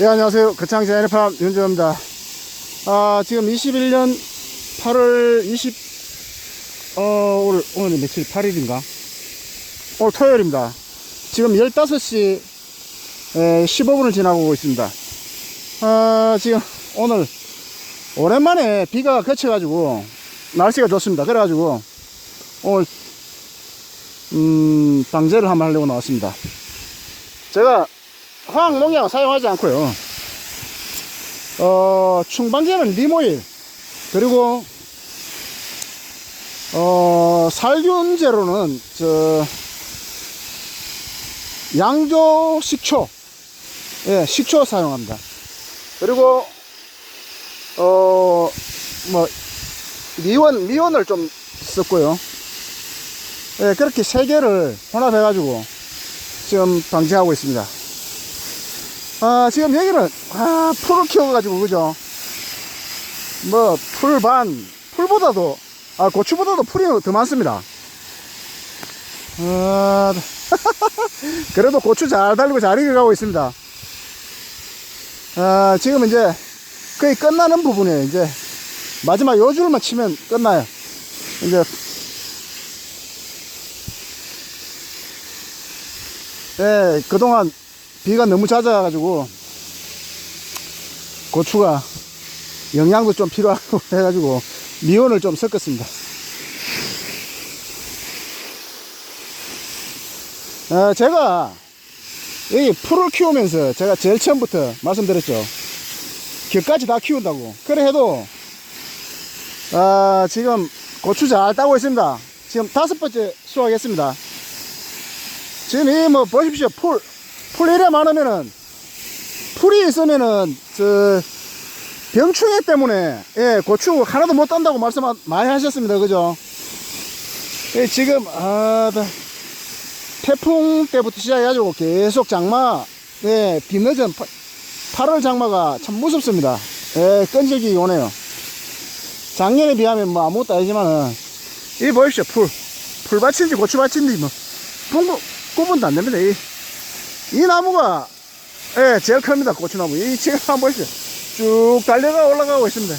예, 안녕하세요. 거창지 에너팜 윤주입니다. 아, 지금 21년 8월 20, 어, 오늘, 오늘 며칠? 8일인가? 오늘 토요일입니다. 지금 15시 15분을 지나고 있습니다. 아, 지금 오늘 오랜만에 비가 그쳐가지고 날씨가 좋습니다. 그래가지고 오늘 음, 방제를 한번 하려고 나왔습니다. 제가 화학 농약을 사용하지 않고요. 어, 충방제는 리모일, 그리고, 어, 살균제로는, 저, 양조 식초, 예, 식초 사용합니다. 그리고, 어, 뭐, 미원, 미원을 좀 썼고요. 예, 그렇게 세 개를 혼합해가지고 지금 방지하고 있습니다. 아, 지금 여기는, 아, 풀을 키워가지고, 그죠? 뭐, 풀 반, 풀보다도, 아, 고추보다도 풀이 더 많습니다. 아, 그래도 고추 잘 달리고 잘 익어가고 있습니다. 아, 지금 이제 거의 끝나는 부분이에요. 이제 마지막 요 줄만 치면 끝나요. 이제 예, 그동안 비가 너무 잦아가지고 고추가 영양도 좀 필요하고 해가지고 미온을 좀 섞었습니다. 어, 제가 여기 풀을 키우면서 제가 제일 처음부터 말씀드렸죠. 격까지 다 키운다고. 그래 해도 아, 지금 고추 잘 따고 있습니다. 지금 다섯 번째 수확했습니다. 지금 이 뭐 보십시오. 풀, 풀 이래 많으면은 풀이 있으면은 저 병충해 때문에 예, 고추 하나도 못 딴다고 말씀 많이 하셨습니다. 그죠? 예, 지금 아, 나 태풍 때부터 시작해가지고 계속 장마 예, 비 늦은 8월 장마가 참 무섭습니다. 예, 끈질기게 오네요. 작년에 비하면 뭐 아무것도 아니지만은 이 보십시오. 풀. 풀밭인지 고추밭인지 뭐 분구, 구분도 안 됩니다. 이, 이 나무가 예, 제일 큽니다. 고추나무. 이 지금 한번 보십시오. 쭉 달려가 올라가고 있습니다.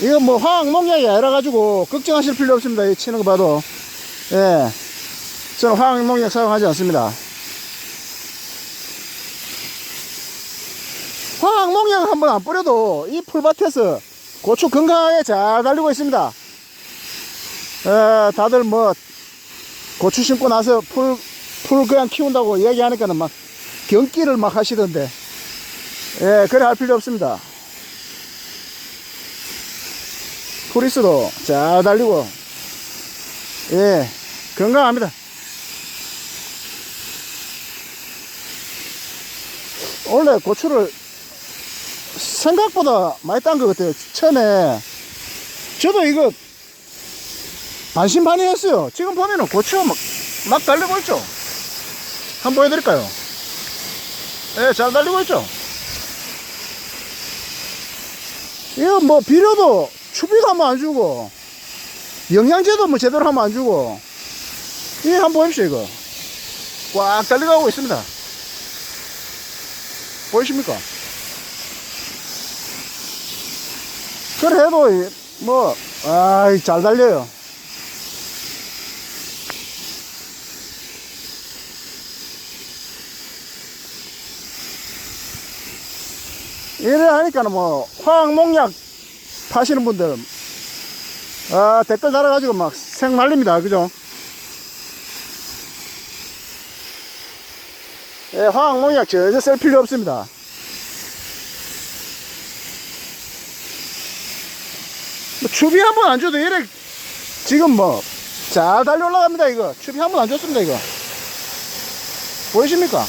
이거 뭐 화학 농약이 아니라 가지고 걱정하실 필요 없습니다. 이 치는 거 봐도. 예. 저는 화학 농약 사용하지 않습니다. 화학 농약 한 번 안 뿌려도 이 풀밭에서 고추 건강하게 잘 달리고 있습니다. 에, 다들 뭐 고추 심고 나서 풀, 풀 그냥 키운다고 이야기하니까는 막 경기를 막 하시던데 예, 그래 할 필요 없습니다. 프리스도 잘 달리고 예, 건강합니다. 원래 고추를 생각보다 많이 딴 것 같아요. 처음에 저도 이거 반신반의했어요. 지금 보면은 고추가 막, 막 달리고 있죠. 한번 보여드릴까요? 예, 잘 달리고 있죠. 이거 뭐 비료도 추비도 한번 안 주고 영양제도 뭐 제대로 하면 안 주고 이거 한번 보십시오 이거 꽉 달려가고 있습니다. 보이십니까? 그래 해도 이- 뭐 아이 잘 달려요. 이래 하니까 는 뭐 화학 농약 파시는 분들 아 댓글 달아가지고 막 생말립니다. 그죠? 예, 화학 농약 전혀 쓸 필요 없습니다. 뭐 추비 한 번 안 줘도 이래 지금 뭐 잘 달려 올라갑니다 이거. 추비 한 번 안 줬습니다 이거. 보이십니까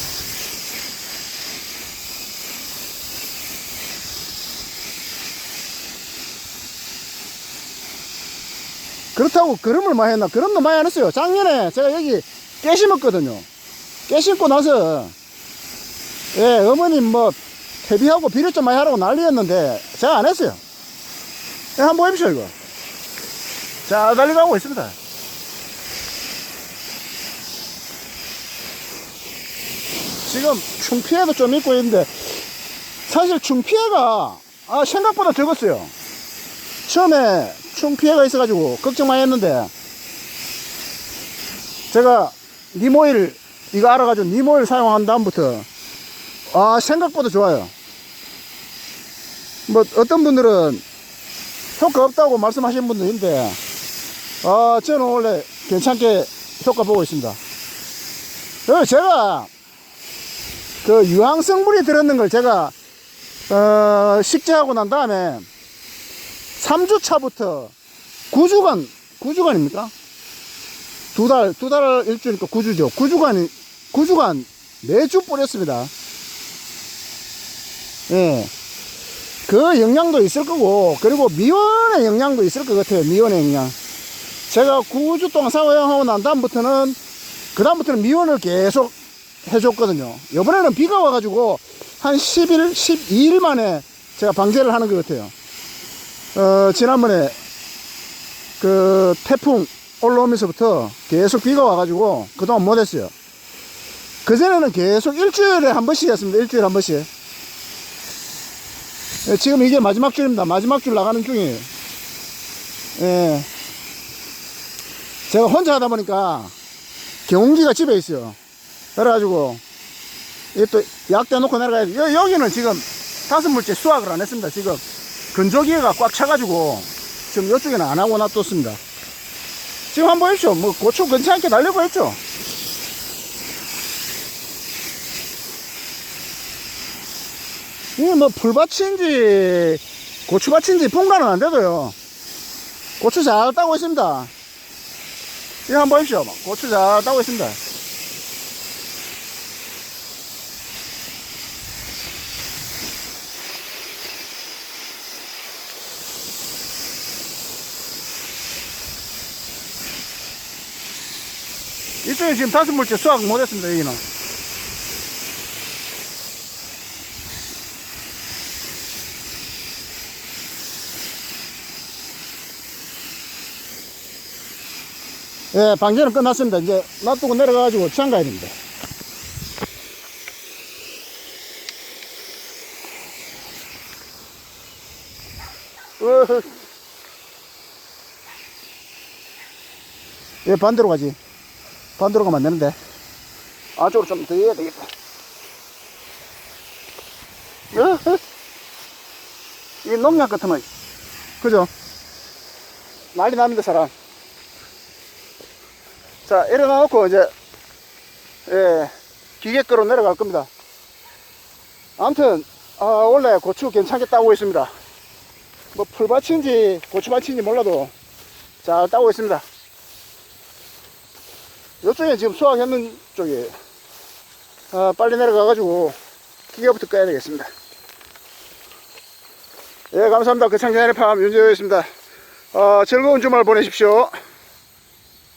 그렇다고 그름을 많이 했나? 그럼도 많이 안 했어요. 작년에 제가 여기 깨 심었거든요. 깨 심고 나서, 예, 어머님 뭐, 퇴비하고 비료 좀 많이 하라고 난리였는데, 제가 안 했어요. 예, 한번 보십시오, 이거. 자, 달려가고 있습니다. 지금 충피해도 좀 있고 있는데 사실 충피해가 아, 생각보다 적었어요. 처음에 충피해가 있어가지고 걱정 많이 했는데 제가 니모일 이거 알아가지고 니모일 사용한 다음부터 아 생각보다 좋아요. 뭐 어떤 분들은 효과 없다고 말씀하시는 분도 있는데 아 저는 원래 괜찮게 효과 보고 있습니다. 그리고 제가 그 유황 성분이 들었는 걸 제가 어, 식재하고 난 다음에 3주 차부터 9주간 9주간입니까? 두 달, 두 달 일주니까 9주죠. 9주간, 9주간 매주 뿌렸습니다. 예. 그 영향도 있을 거고, 그리고 미원의 영향도 있을 것 같아요. 미원의 영향. 제가 9주 동안 사용하고 난 다음부터는, 그 다음부터는 미원을 계속 해줬거든요. 이번에는 비가 와가지고, 한 10일, 12일 만에 제가 방제를 하는 것 같아요. 어, 지난번에 그 태풍 올라오면서부터 계속 비가 와가지고 그동안 못했어요. 그전에는 계속 일주일에 한 번씩 했습니다. 일주일에 한 번씩. 예, 지금 이게 마지막 줄입니다. 마지막 줄 나가는 중이에요. 예. 제가 혼자 하다 보니까 경운기가 집에 있어요. 그래가지고 이게 또 약대 놓고 내려가야 돼. 여, 여기는 지금 다섯 물째 수확을 안 했습니다. 지금 건조기가 꽉 차가지고 지금 이쪽에는 안 하고 놔뒀습니다. 지금 한번 보십시오. 뭐 고추 괜찮게 날려고 했죠. 이게 뭐 풀밭인지 고추밭인지 분간은 안 돼도요. 고추 잘 따고 있습니다. 이거 한번 보십시오. 고추 잘 따고 있습니다. 이쪽에 지금 다섯 물째 수확 못했습니다, 여기는. 예, 방제는 끝났습니다. 이제 놔두고 내려가가지고 시장 가야 됩니다. 예, 반대로 가지. 반대로 가면 안 되는데. 안쪽으로 좀 더 해야 되겠다. 으흐. 이 농약 같으면, 그죠? 난리 납니다, 사람. 자, 일어나 놓고 이제, 예, 기계거로 내려갈 겁니다. 아무튼, 아, 원래 고추 괜찮게 따고 있습니다. 뭐, 풀밭인지 고추밭인지 몰라도 잘 따고 있습니다. 이쪽에 지금 수확했는 쪽에, 아, 빨리 내려가가지고 기계부터 꺼야 되겠습니다. 예, 감사합니다. 그 창전의 팜 윤재호였습니다. 어, 즐거운 주말 보내십시오.